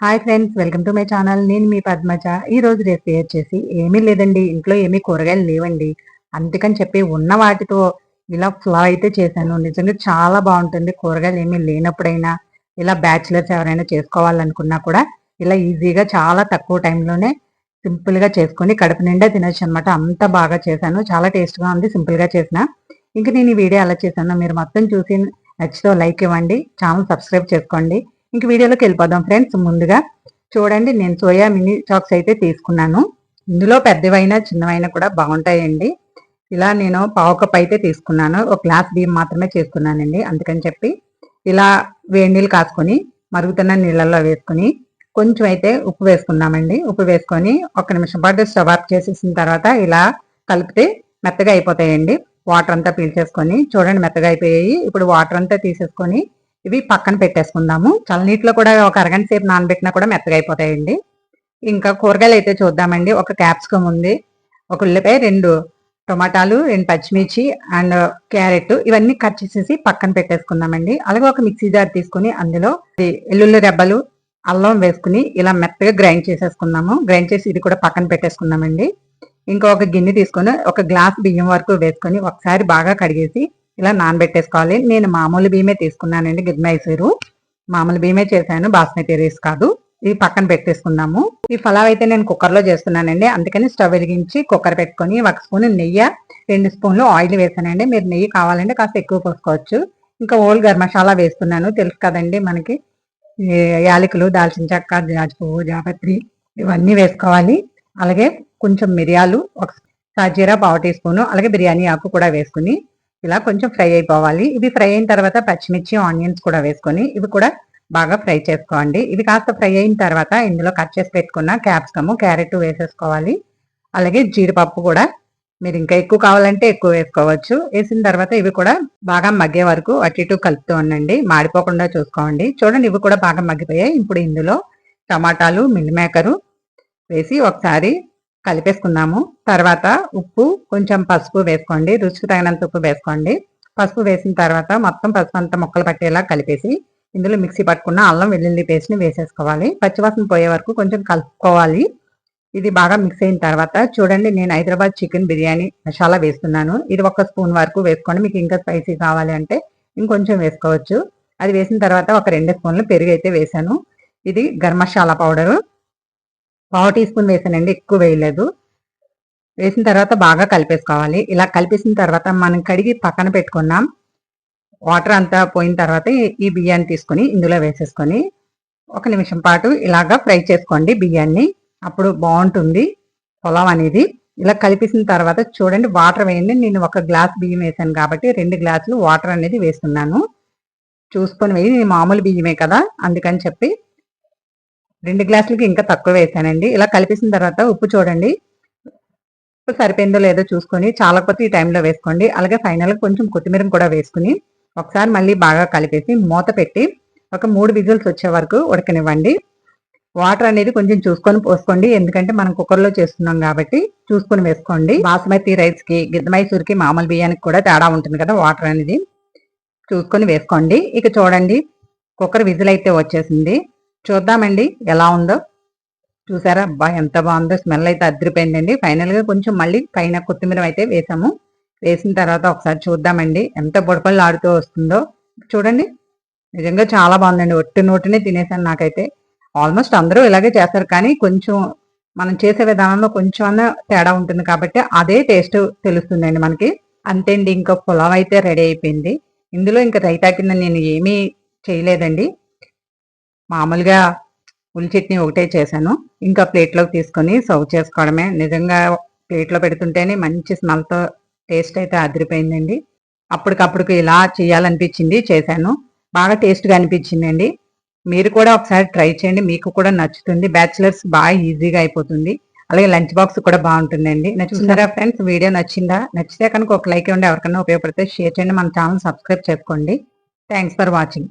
Hi friends welcome to my channel నేను మీ పద్మజ. ఈ రోజు రెసిపీ వచ్చేసి ఏమీ లేదండి ఇంట్లో ఏమీ కూరగాయలు లేవండి. అందుకని చెప్పి ఉన్న వాటితో ఇలా ఫ్లా అయితే చేశాను. నిజంగా చాలా బాగుంటుంది. కూరగాయలు ఏమీ లేనప్పుడైనా ఇలా బ్యాచిలర్స్ ఎవరైనా చేసుకోవాలనుకున్నా కూడా ఇలా ఈజీగా చాలా తక్కువ టైంలోనే సింపుల్గా చేసుకొని కడుపు నిండా తినొచ్చు అనమాట అంత బాగా చేశాను. చాలా టేస్ట్గా ఉంది సింపుల్గా చేసిన. ఇంకా నేను ఈ వీడియో ఎలా చేశాను మీరు మొత్తం చూసి నచ్చితే లైక్ ఇవ్వండి. ఛానల్ సబ్స్క్రైబ్ చేసుకోండి. ఇంక వీడియోలోకి వెళ్ళిపోదాం ఫ్రెండ్స్. ముందుగా చూడండి నేను సోయా మినీ చాక్స్ అయితే తీసుకున్నాను. ఇందులో పెద్దవైనా చిన్నవైనా కూడా బాగుంటాయండి. ఇలా నేను పావు కప్ అయితే తీసుకున్నాను. ఒక గ్లాస్ బియ్యం మాత్రమే చేసుకున్నానండి. అందుకని చెప్పి ఇలా వేడి నీళ్ళు కాసుకొని మరుగుతున్న నీళ్ళల్లో వేసుకొని కొంచెం అయితే ఉప్పు వేసుకున్నామండి ఉప్పు వేసుకొని ఒక నిమిషం పాటు స్టవ్ ఆఫ్ చేసేసిన తర్వాత ఇలా కలిపితే మెత్తగా అయిపోతాయండి. వాటర్ అంతా పీల్చేసుకొని చూడండి మెత్తగా అయిపోయాయి. ఇప్పుడు వాటర్ అంతా తీసేసుకొని ఇవి పక్కన పెట్టేసుకుందాము. చల్లనీటిలో కూడా ఒక అరగంట సేపు నానబెట్టినా కూడా మెత్తగా అయిపోతాయండి. ఇంకా కూరగాయలు అయితే చూద్దామండి. ఒక క్యాప్సికమ్ ఉంది. ఒక ఉల్లిపాయ రెండు టొమాటాలు రెండు పచ్చిమిర్చి అండ్ క్యారెట్ ఇవన్నీ కట్ చేసేసి పక్కన పెట్టేసుకుందామండి. అలాగే ఒక మిక్సీ జార్ తీసుకుని అందులో ఎల్లుల్లి రెబ్బలు అల్లం వేసుకుని ఇలా మెత్తగా గ్రైండ్ చేసేసుకుందాము. గ్రైండ్ చేసి ఇది కూడా పక్కన పెట్టేసుకుందామండి. ఇంకా ఒక గిన్నె తీసుకొని ఒక గ్లాస్ బియ్యం వరకు వేసుకొని ఒకసారి బాగా కడిగేసి ఇలా నానబెట్టేసుకోవాలి. నేను మామూలు బియ్యమే తీసుకున్నానండి. గిద్మైసూరు మామూలు బియ్యమే చేశాను. బాస్మతి రైస్ కాదు. ఇది పక్కన పెట్టేసుకుందాము. ఈ ఫలావ్ అయితే నేను కుక్కర్లో చేస్తున్నానండి. అందుకని స్టవ్ వెలిగించి కుక్కర్ పెట్టుకొని ఒక స్పూన్ నెయ్యి రెండు స్పూన్లు ఆయిల్ వేసానండి. మీరు నెయ్యి కావాలంటే కాస్త ఎక్కువ పోసుకోవచ్చు. ఇంకా ఓల్డ్ గరం మసాలా వేస్తున్నాను. తెలుసు కదండి మనకి. యాలకులు దాల్చిన చెక్క జాజిపువ్వు జాపత్రి ఇవన్నీ వేసుకోవాలి. అలాగే కొంచెం మిరియాలు ఒక సాజీరా పావు టీ స్పూన్ అలాగే బిర్యానీ ఆకు కూడా వేసుకుని ఇలా కొంచెం ఫ్రై అయిపోవాలి. ఇవి ఫ్రై అయిన తర్వాత పచ్చిమిర్చి ఆనియన్స్ కూడా వేసుకొని ఇవి కూడా బాగా ఫ్రై చేసుకోండి. ఇవి కాస్త ఫ్రై అయిన తర్వాత ఇందులో కట్ చేసి పెట్టుకున్న క్యాప్సికమ్ క్యారెట్ వేసేసుకోవాలి. అలాగే జీడిపప్పు కూడా మీరు ఇంకా ఎక్కువ కావాలంటే ఎక్కువ వేసుకోవచ్చు. వేసిన తర్వాత ఇవి కూడా బాగా మగ్గే వరకు అటు ఇటు కలుపుతూ ఉండండి. మాడిపోకుండా చూసుకోండి. చూడండి ఇవి కూడా బాగా మగ్గిపోయాయి. ఇప్పుడు ఇందులో టమాటాలు మిల్లిమేకరు వేసి ఒకసారి కలిపేసుకుందాము. తర్వాత ఉప్పు కొంచెం పసుపు వేసుకోండి. రుచికి తగినంత ఉప్పు వేసుకోండి. పసుపు వేసిన తర్వాత మొత్తం పసుపు అంతా ముక్కలు పట్టేలా కలిపేసి ఇందులో మిక్సీ పట్టుకున్న అల్లం వెల్లుల్లి పేస్ట్ని వేసేసుకోవాలి. పచ్చివాసన పోయే వరకు కొంచెం కలుపుకోవాలి. ఇది బాగా మిక్స్ అయిన తర్వాత చూడండి నేను హైదరాబాద్ చికెన్ బిర్యానీ మసాలా వేస్తున్నాను. ఇది ఒక స్పూన్ వరకు వేసుకోండి. మీకు ఇంకా స్పైసీ కావాలి అంటే ఇంకొంచెం వేసుకోవచ్చు. అది వేసిన తర్వాత ఒక రెండు స్పూన్లు పెరుగు అయితే వేసాను. ఇది గరం మసాలా పౌడరు. పావు టీ స్పూన్ వేసానండి ఎక్కువ వేయలేదు. వేసిన తర్వాత బాగా కలిపేసుకోవాలి. ఇలా కలిపేసిన తర్వాత మనం కడిగి పక్కన పెట్టుకున్నాం. వాటర్ అంతా పోయిన తర్వాత ఈ బియ్యాన్ని తీసుకొని ఇందులో వేసేసుకొని ఒక నిమిషం పాటు ఇలాగా ఫ్రై చేసుకోండి బియ్యాన్ని. అప్పుడు బాగుంటుంది పొలం అనేది. ఇలా కలిపేసిన తర్వాత చూడండి వాటర్ వేయండి. నేను ఒక గ్లాస్ బియ్యం వేసాను కాబట్టి రెండు గ్లాసులు వాటర్ అనేది వేస్తున్నాను. చూసుకొని వేయి. మామూలు బియ్యమే కదా అందుకని చెప్పి రెండు గ్లాసులకి ఇంకా తక్కువ వేసానండి. ఇలా కలిపేసిన తర్వాత ఉప్పు చూడండి. ఉప్పు సరిపోయిందో లేదో చూసుకొని చాలకపోతే ఈ టైంలో వేసుకోండి. అలాగే ఫైనల్గా కొంచెం కొత్తిమీర కూడా వేసుకుని ఒకసారి మళ్ళీ బాగా కలిపేసి మూత పెట్టి ఒక మూడు విజిల్స్ వచ్చే వరకు ఉడకనివ్వండి. వాటర్ అనేది కొంచెం చూసుకొని పోసుకోండి. ఎందుకంటే మనం కుక్కర్లో చేస్తున్నాం కాబట్టి చూసుకొని వేసుకోండి. బాస్మతి రైస్కి గిద్ద మైసూర్కి మామూలు బియ్యానికి కూడా తేడా ఉంటుంది కదా వాటర్ అనేది. చూసుకొని వేసుకోండి. ఇక చూడండి కుక్కర్ విజిల్ అయితే వచ్చేసింది. చూద్దామండి ఎలా ఉందో. చూసారా అబ్బా ఎంత బాగుందో స్మెల్ అయితే అదిరిపోయిందండి. ఫైనల్గా కొంచెం మళ్ళీ పైన కొత్తిమీర అయితే వేసాము. వేసిన తర్వాత ఒకసారి చూద్దామండి ఎంత బుడపళ్ళు ఆడుతూ వస్తుందో. చూడండి నిజంగా చాలా బాగుందండి. ఒట్టి నోటినే తినేసాను నాకైతే. ఆల్మోస్ట్ అందరూ ఇలాగే చేస్తారు కానీ కొంచెం మనం చేసే విధానంలో కొంచెం తేడా ఉంటుంది కాబట్టి అదే టేస్ట్ తెలుస్తుందండి మనకి. అంతే అండి ఇంకా పులావ్ అయితే రెడీ అయిపోయింది. ఇందులో ఇంకా రైతా కింద నేను ఏమీ చేయలేదండి. మామూలుగా ఉల్లి చట్నీ ఒకటే చేశాను. ఇంకా ప్లేట్లోకి తీసుకొని సర్వ్ చేసుకోవడమే. నిజంగా ప్లేట్లో పెడుతుంటేనే మంచి స్మెల్తో టేస్ట్ అయితే అదిరిపోయిందండి. అప్పటికప్పుడు ఇలా చేయాలనిపించింది చేశాను. బాగా టేస్ట్గా అనిపించిందండి. మీరు కూడా ఒకసారి ట్రై చేయండి. మీకు కూడా నచ్చుతుంది. బ్యాచిలర్స్ బాగా ఈజీగా అయిపోతుంది. అలాగే లంచ్ బాక్స్ కూడా బాగుంటుందండి. నచ్చుతారా ఫ్రెండ్స్? వీడియో నచ్చిందా? నచ్చితే కనుక ఒక లైక్ ఇవ్వండి. ఎవరికైనా ఉపయోగపడితే షేర్ చేయండి. మన ఛానల్ సబ్స్క్రైబ్ చేసుకోండి. Thanks for watching.